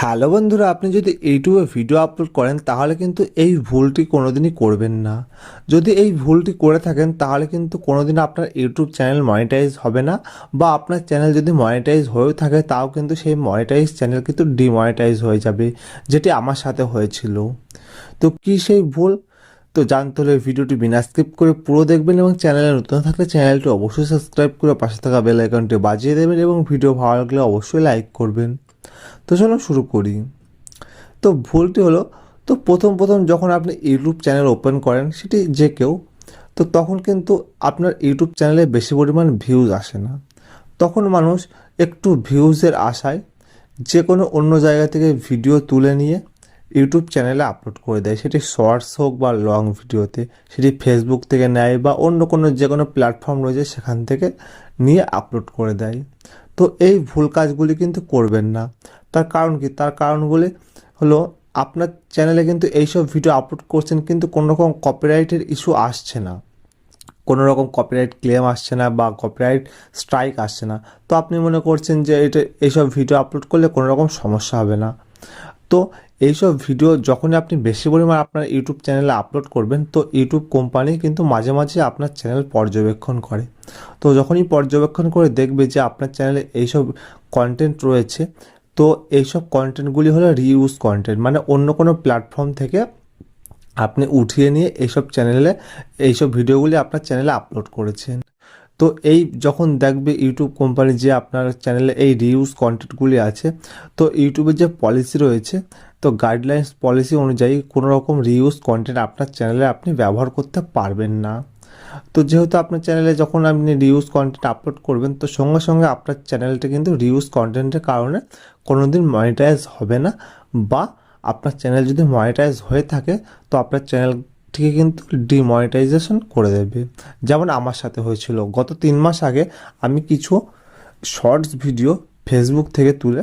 Hello বন্ধুরা, আপনি যদি ইউটিউবে ভিডিও আপলোড করেন, তাহলে কিন্তু এই ভুলটি কোনোদিনই করবেন না। যদি এই ভুলটি করে থাকেন, তাহলে কিন্তু কোনোদিন আপনার ইউটিউব চ্যানেল মনিটাইজ হবে না, বা আপনার চ্যানেল যদি মনিটাইজ হয়েও থাকে, তাও কিন্তু সেই মনিটাইজ চ্যানেল কিন্তু ডিমনিটাইজ হয়ে যাবে, যেটি আমার সাথে হয়েছিল। তো কী সেই ভুল? তো জানতে হলে ভিডিওটি বিনা স্কিপ করে পুরো দেখবেন এবং চ্যানেলে নতুন থাকলে চ্যানেলটি অবশ্যই সাবস্ক্রাইব করে পাশে থাকা বেল আইকনটি বাজিয়ে দেবেন এবং ভিডিও ভালো লাগলে অবশ্যই লাইক করবেন। তো চলো শুরু করি। তো ভুলটি হলো, তো প্রথম প্রথম যখন আপনি ইউটিউব চ্যানেল ওপেন করেন, সেটি যে কেউ, তো তখন কিন্তু আপনার ইউটিউব চ্যানেলে বেশি পরিমাণ ভিউজ আসে না। তখন মানুষ একটু ভিউজের আশায় যে কোনো অন্য জায়গা থেকে ভিডিও তুলে নিয়ে ইউটিউব চ্যানেলে আপলোড করে দেয়। সেটি শর্টস হোক বা লং ভিডিওতে সেটি ফেসবুক থেকে নেয় বা অন্য কোনো যে কোনো প্ল্যাটফর্ম রয়েছে সেখান থেকে নিয়ে আপলোড করে দেয়। তো এই ভুল কাজগুলি কিন্তু করবেন না। তার কারণ কি? তার কারণগুলি হলো আপনার চ্যানেলে কিন্তু এইসব ভিডিও আপলোড করছেন কিন্তু কোনো রকম কপিরাইটের ইস্যু আসছে না। কোনো রকম কপিরাইট ক্লেম আসছে না বা কপিরাইট স্ট্রাইক আসছে না। তো আপনি মনে করছেন যে এটা, এইসব ভিডিও আপলোড করলে কোনো রকম সমস্যা হবে না। তো এইসব ভিডিও যখনই আপনি বেশি পরিমাণ আপনার ইউটিউব চ্যানেলে আপলোড করবেন, তো ইউটিউব কোম্পানি কিন্তু মাঝে মাঝে আপনার চ্যানেল পর্যবেক্ষণ করে। তো যখনই পর্যবেক্ষণ করে দেখবে যে আপনার চ্যানেলে এইসব কন্টেন্ট রয়েছে, তো এইসব কন্টেন্টগুলি হলো রিউজ কন্টেন্ট মানে অন্য কোনো প্ল্যাটফর্ম থেকে আপনি উঠিয়ে নিয়ে এইসব চ্যানেলে, এইসব ভিডিওগুলি আপনার চ্যানেলে আপলোড করেছেন। তো এই যখন দেখবে ইউটিউব কোম্পানি যে আপনার চ্যানেলে এই রিউজ কন্টেন্টগুলি আছে, তো ইউটিউবের যে পলিসি রয়েছে তো গাইডলাইন্স পলিসি অনুযায়ী কোনো রকম রিউজ কন্টেন্ট আপনার চ্যানেলে আপনি ব্যবহার করতে পারবেন না। তো যেহেতু আপনার চ্যানেলে যখন আপনি রিউজ কন্টেন্ট আপলোড করবেন, তো সঙ্গে সঙ্গে আপনার চ্যানেলটা কিন্তু রিউজ কন্টেন্টের কারণে কোনো দিন মনিটাইজ হবে না বা আপনার চ্যানেল যদি মনিটাইজ হয়ে থাকে, তো আপনার চ্যানেলটিকে কিন্তু ডিমনিটাইজেশন করে দেবে। যেমন আমার সাথে হয়েছিল। গত তিন মাস আগে আমি কিছু শর্টস ভিডিও ফেসবুক থেকে তুলে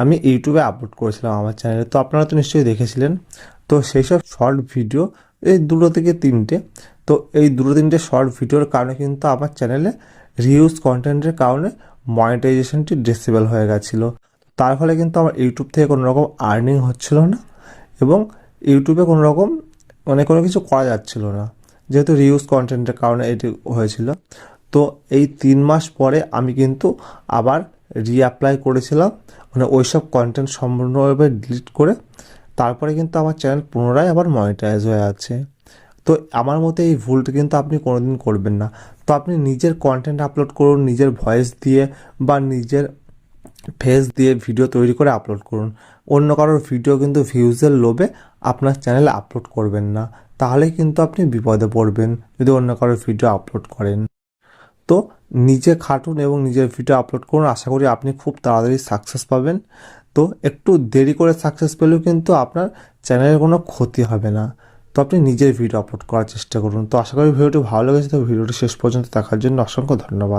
আমি ইউটিউবে আপলোড করেছিলাম আমার চ্যানেলে তো আপনারা তো নিশ্চয়ই দেখেছিলেন। তো সেই সব শর্ট ভিডিও এই দুটো থেকে তিনটে, তো এই দুটো তিনটে শর্ট ভিডিওর কারণে কিন্তু আমার চ্যানেলে রিউজ কন্টেন্টের কারণে মনিটাইজেশনটি ডিসেবল হয়ে গেছিল। তার ফলে কিন্তু আমার ইউটিউব থেকে কোনো রকম আর্নিং হচ্ছিল না এবং ইউটিউবে কোনো রকম মানে কোনো কিছু করা যাচ্ছিল না, যেহেতু রিউজ কন্টেন্টের কারণে এটি হয়েছিল। তো এই তিন মাস পরে আমি কিন্তু আবার রিঅ্যাপ্লাই করেছিলাম। মানে ওই সব কন্টেন্ট সম্পূর্ণভাবে ডিলিট করে তারপরে কিন্তু আমার চ্যানেল পুনরায় আবার মনিটাইজ হয়ে আছে। তো আমার মতে এই ভুলটা কিন্তু আপনি কোনোদিন করবেন না। তো আপনি নিজের কন্টেন্ট আপলোড করুন, নিজের ভয়েস দিয়ে বা নিজের ফেস দিয়ে ভিডিও তৈরি করে আপলোড করুন। অন্য কারোর ভিডিও কিন্তু ভিউজের লোভে আপনার চ্যানেলে আপলোড করবেন না। তাহলে কিন্তু আপনি বিপদে পড়বেন যদি অন্য কারোর ভিডিও আপলোড করেন। তো নিজে খাটুন এবং নিজের ভিডিও আপলোড করুন। আশা করি আপনি খুব তাড়াতাড়ি সাকসেস পাবেন। তো একটু দেরি করে সাকসেস পেলেও কিন্তু আপনার চ্যানেলের কোনো ক্ষতি হবে না। তো আপনি নিজের ভিডিও আপলোড করার চেষ্টা করুন। তো আশা করি ভিডিওটি ভালো লেগেছে। তো ভিডিওটি শেষ পর্যন্ত দেখার জন্য অসংখ্য ধন্যবাদ।